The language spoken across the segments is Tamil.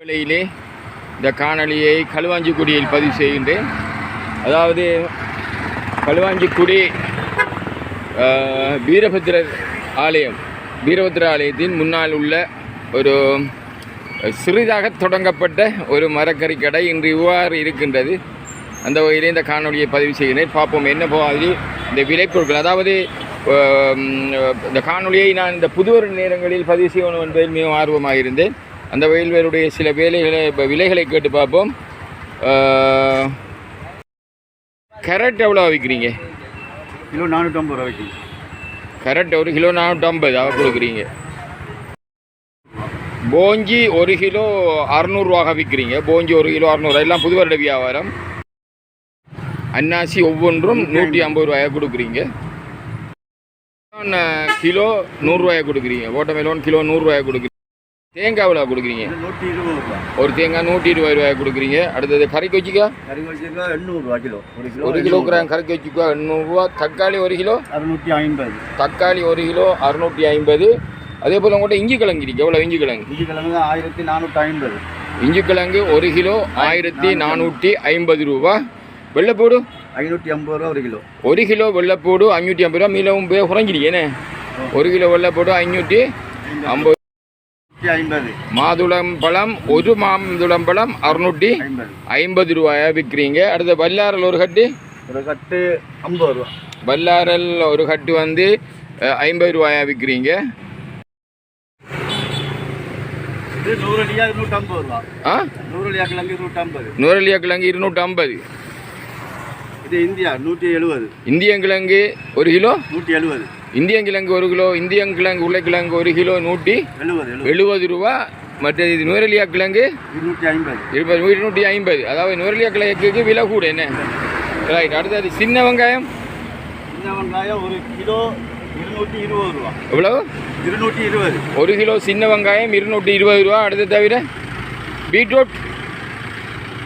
வேளையிலே இந்த காணொளியை களுவாஞ்சிக்குடியில் பதிவு செய்கின்றேன். அதாவது களுவாஞ்சிக்குடி வீரபத்ரர் ஆலயம் வீரபத்ர ஆலயத்தின் முன்னால் உள்ள ஒரு சிறிதாக தொடங்கப்பட்ட ஒரு மரக்கறி கடை இன்று இவ்வாறு இருக்கின்றது. அந்த வகையிலே இந்த காணொளியை பதிவு செய்கிறேன் பார்ப்போம் என்ன போகாது இந்த விளைபொருட்கள் அதாவது இந்த காணொளியை நான் இந்த புதுவர் நேரங்களில் பதிவு செய்யணும் என்பதில் மிகவும் ஆர்வமாக இருந்தேன். அந்த வயல்வேலுடைய சில வேலைகளை இப்ப விலைகளை கேட்டு பார்ப்போம். கேரட் எவ்வளோ விற்கிறீங்க? கிலோ நானூற்றம்பது ரூபா விற்கும் கேரட் ஒரு கிலோ நானூற்றம்பது அவ கொடுக்குறீங்க. போஞ்சி ஒரு கிலோ அறநூறுவாக விற்கிறீங்க. போஞ்சி ஒரு கிலோ அறநூறு எல்லாம் புது வருட வியாபாரம். அன்னாசி ஒவ்வொன்றும் நூற்றி ஐம்பது. ரூபாயை கொடுக்குறீங்க. கிலோ நூறுரூவாயை கொடுக்குறீங்க. ஓட்டமெலோன் கிலோ நூறுரூவாயை கொடுக்குறீங்க. தேங்காய் எவ்வளோ கொடுக்குறீங்க? நூற்றி இருபது ரூபா. ஒரு தேங்காய் நூற்றி இருபது ரூபாய் கொடுக்குறீங்க. அடுத்தது கறிக்கு வச்சுக்கா கறி வச்சுருக்கா எண்ணூறுரூவா கிலோ. ஒரு கிலோ ஒரு கிலோகிராம் கறிக்கு வச்சுக்கா எண்ணூறுரூவா தக்காளி ஒரு கிலோ? அறுநூற்றி ஐம்பது. தக்காளி ஒரு கிலோ அறுநூற்றி ஐம்பது. அதே போல் உங்கள்கிட்ட இஞ்சி கிழங்கு இருக்கு. எவ்வளோ இஞ்சி கிழங்கு? இஞ்சி கிழங்கு ஆயிரத்தி நானூற்றி ஐம்பது. இஞ்சி கிழங்கு ஒரு கிலோ ஆயிரத்தி நானூற்றி ஐம்பது. ரூபா. வெள்ளைப்பூடு? ஐநூற்றி ஐம்பது ரூபா ஒரு கிலோ. ஒரு கிலோ வெள்ளைப்பூடு அஞ்சூற்றி ஐம்பது ரூபா. மீளவும் போய் குறைஞ்சிருக்கேனே ஒரு கிலோ வெள்ளைப்பூடு ஐநூற்றி ஐம்பது நூற்றி ஐம்பது. மாதுளம் பழம் ஒரு மாதுளம் பழம் அறுநூற்றி ஐம்பது. ரூபாயா விற்கிறீங்க அடுத்த வல்லாரல் ஒரு கட்டு. ஒரு கட்டு ஐம்பது ரூபா. வல்லாரல் ஒரு கட்டு வந்து ஐம்பது ரூபாயா விற்கிறீங்க ஆ? நூறுலியா கிழங்கு நூற்றம்பது நுரலியா கிழங்கு இருநூற்றி ஐம்பது இது இந்தியா நூற்றி எழுபது இந்தியங்கிழங்கு ஒரு கிலோ? நூற்றி எழுபது இந்தியங்கிழங்கு ஒரு கிலோ இந்தியங்கிழங்கு உருளைக்கிழங்கு ஒரு கிலோ நூற்றி எழுபது எழுபது ரூபா. மற்ற இது நுரலியா கிழங்கு? இருநூற்றி ஐம்பது. இருபது இருநூற்றி ஐம்பது. அதாவது நுரலியா கிழங்குக்கு விலை கூட என்ன? ரைட் அடுத்தது சின்ன வெங்காயம்? இந்த வெங்காயம் ஒரு கிலோ இருநூற்றி இருபது ரூபா. எவ்வளவு? இருநூற்றி இருபது. ஒரு கிலோ சின்ன வெங்காயம் இருநூற்றி இருபது ரூபா. அடுத்து தவிர பீட்ரூட்?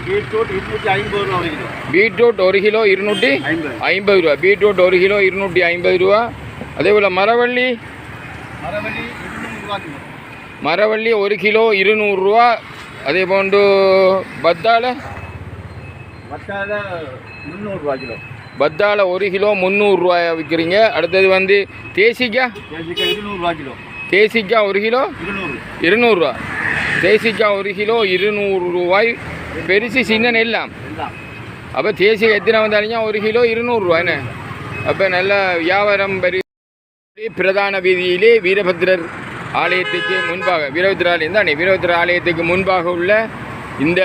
பீட்ரூட் இருநூற்றி ஐம்பது ரூபா ஒரு கிலோ பீட்ரூட் ஒரு கிலோ இருநூற்றி ஐம்பது ரூபா பீட்ரூட் ஒரு கிலோ இருநூற்றி ஐம்பது ரூபா அதே போல் மரவள்ளி மரவள்ளி மரவள்ளி ஒரு கிலோ இருநூறுரூவா அதே போன்று பத்தாழை வட்டால முந்நூறுரூவா கிலோ பத்தாழை ஒரு கிலோ முந்நூறுரூவாயா விற்கிறீங்க அடுத்தது வந்து தேசிக்காய் தேசிக்காய் இருநூறுவா கிலோ தேசிக்காய் ஒரு கிலோ இருநூறு இருநூறுவா தேசிக்காய் ஒரு கிலோ இருநூறு ரூபாய் பெருசு சின்ன எல்லாம். அப்போ தேசிக்காய் எத்தனை வந்தாலும் ஒரு கிலோ இருநூறுவா என்ன? அப்போ நல்ல வியாபாரம் பெரிய பிரதான வீதியிலே வீரபத்திரர் ஆலயத்துக்கு முன்பாக வீரபத்திர ஆலயம் தானே? வீரபத்திர ஆலயத்துக்கு முன்பாக உள்ள இந்த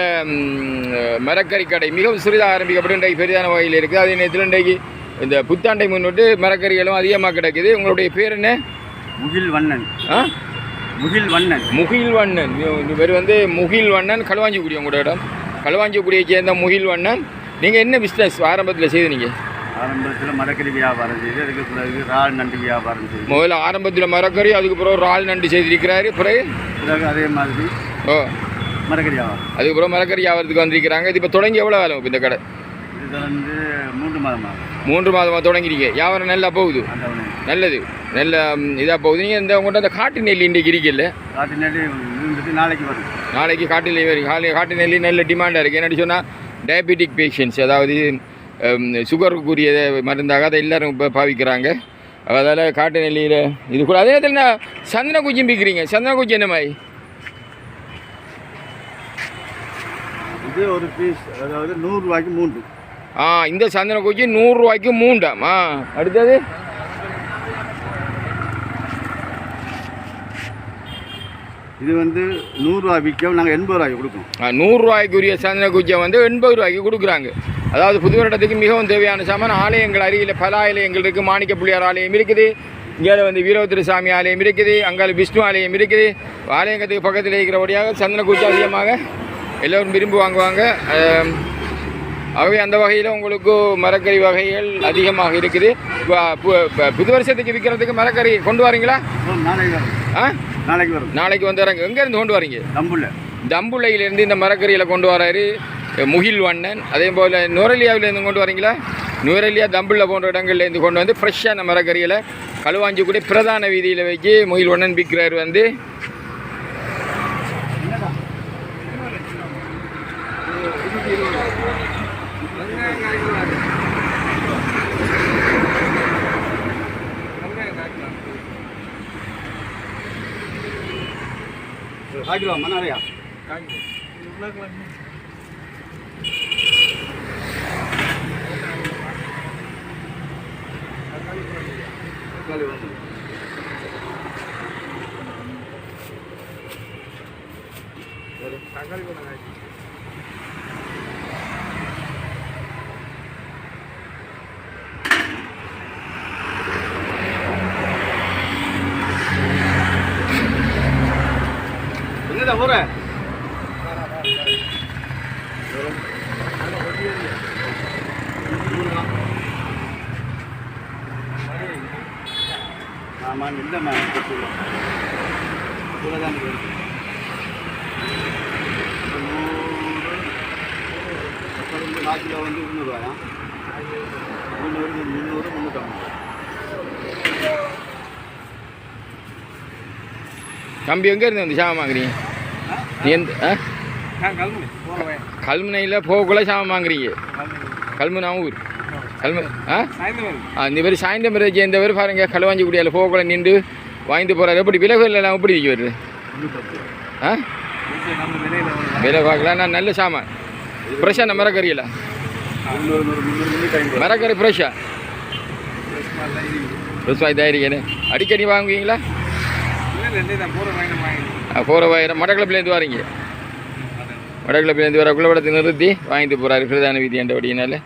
மரக்கறி கடை மிகவும் சிறிதாக ஆரம்பிக்கப்பட்டு இன்றைக்கு பெரிதான வகையில் இருக்குது. அதே நேரத்தில் இன்றைக்கு இந்த புத்தாண்டை முன்னிட்டு மரக்கறிகளும் அதிகமாக கிடைக்குது. உங்களுடைய பேர் என்ன? முகில் வண்ணன் ஆ? முகில் வண்ணன் முகில்வண்ணன். இவர் வந்து முகில்வண்ணன் களுவாஞ்சிக்குடி உங்களோட இடம். களுவாஞ்சிக்குடியை சேர்ந்த முகில்வண்ணன் நீங்கள் என்ன பிஸ்னஸ் ஆரம்பத்தில் செய்தீங்க ஆரம்பத்தில் மரக்கறி வியாபாரம் செய்து அதுக்கு பிறகு இறால் நண்டு வியாபாரம் செய்து. முதல்ல ஆரம்பத்தில் மரக்கறி அதுக்கு பிறகு ஆள் நண்டு செய்திருக்கிறாரு. பிறகு? பிறகு அதே மாதிரி ஓ. மரக்கறி வியாபாரம். அதுக்கு பிறகு மரக்கறி வியாபாரத்துக்கு வந்திருக்கிறாங்க. இது இப்போ தொடங்கி எவ்வளோ காலம் இப்போ இந்த கடை? வந்து மூன்று மாதமாக மூன்று மாதமாக தொடங்கிருக்கீங்க. வியாபாரம் நல்லா போகுது. நல்லது. நல்ல இதாக போகுது. நீங்கள் இந்த உங்கள்கிட்ட அந்த காட்டு நெல்லி இன்றைக்கு இருக்கல காட்டு நெல் நாளைக்கு வரும் நாளைக்கு காட்டு நெல்லி காலை காட்டு நெல்லி நல்ல டிமாண்டாக இருக்குது என்னடி சொன்னால் டயபெட்டிக் பேஷண்ட்ஸ் அதாவது சுகருக்குரிய மருந்தாக அதை எல்லாரும் இப்போ பாவிக்கிறாங்க. அதால் காட்டு நெல்லியில் இது கூட அதே நேரத்தில் நான் சந்தன குச்சியும் விற்கிறீங்க. சந்தன குச்சி என்ன மாதிரி? இது ஒரு பீஸ் அதாவது நூறுரூவாய்க்கு மூன்று. ஆ இந்த சந்தன குச்சி நூறுரூவாய்க்கு மூண்டாம். ஆ அடுத்தது? இது வந்து நூறுரூவா விற்கும் நாங்கள் எண்பது ரூபாய்க்கு ஆ, நூறுரூவாய்க்குரிய சந்தன குச்சியை வந்து எண்பது ரூபாய்க்கு கொடுக்குறாங்க. அதாவது புது வருடத்துக்கு மிகவும் தேவையான சாமான் ஆலயங்கள் அருகில் பல ஆலயங்கள் இருக்குது மாணிக்க புள்ளியார் ஆலயம் இருக்குது. இங்கே வந்து வீரபத்திர சாமி ஆலயம் இருக்குது. அங்கால விஷ்ணு ஆலயம் இருக்குது. ஆலயங்கத்துக்கு பக்கத்தில் இருக்கிறபடியாக சந்தன குச்சி அதிகமாக எல்லோரும் விரும்பி வாங்குவாங்க. ஆகவே அந்த வகையில் உங்களுக்கு மரக்கறி வகைகள் அதிகமாக இருக்குது. புது வருஷத்துக்கு விற்கிறதுக்கு மரக்கறி கொண்டு வரீங்களா? ஓ, நாளைக்கு வரும். ஆ? நாளைக்கு நாளைக்கு வந்துடுறாங்க எங்கேருந்து கொண்டு வரீங்க? தம்புள்ள தம்புள்ளையிலேருந்து இந்த மரக்கறியில் கொண்டு வராரு முகில் வண்ணன். அதே போல் நுரலியாவிலேருந்து கொண்டு வரீங்களா? நுரலியா தம்புள்ள போன்ற இடங்கள்லேருந்து கொண்டு வந்து ஃப்ரெஷ்ஷான மரக்கறிகளை களுவாஞ்சிக்குடி பிரதான வீதியில் வச்சு முகில் வண்ணன் விற்கிறார் வந்து. காய்க்கிடுவாமா நிறையா தக்காளி வந்து என்னடா ஆமா இல்லைம்மா கூட தான் இருக்கு நாலு கிலோ வந்து முந்நூறுவாயா முந்நூறு முந்நூறு முந்நூற்றம்பது தம்பி எங்கே இருந்து வந்து சாமான் வாங்குறீங்க? நீ எந்த ஆ? கல்முனை போகிறேன் கல்முனையில் போகக்குள்ள சாமான் வாங்குறீங்க. கல்முனா ஊர் கல்மு ஆ? ஆ இந்த பேர் சாயந்தரம் வரை இந்த பேர் பாருங்க களுவாஞ்சி குடியால் போகக்குள்ள நின்று வாங்கிட்டு போகிறாரு எப்படி விலைகள் எல்லாம் எப்படி விற்க வருது ஆ? விலை பார்க்கலாம் நான் நல்ல சாமான். ஃப்ரெஷ்ஷாக நம்ம மரக்கறியில். மரக்கறி ஃப்ரெஷ்ஷா ஃப்ரெஷ்ஷாக தயாரிக்கணே அடிக்கடி வாங்குவீங்களா? போகிற வாயிரம் மடக்கிழப்பிலேருந்து வரீங்க. வடகிழப்பிலேருந்து வர குள்ளப்படத்தை நிறுத்தி வாங்கிட்டு போகிறாரு பிரதான வீதி என்ற வழியினால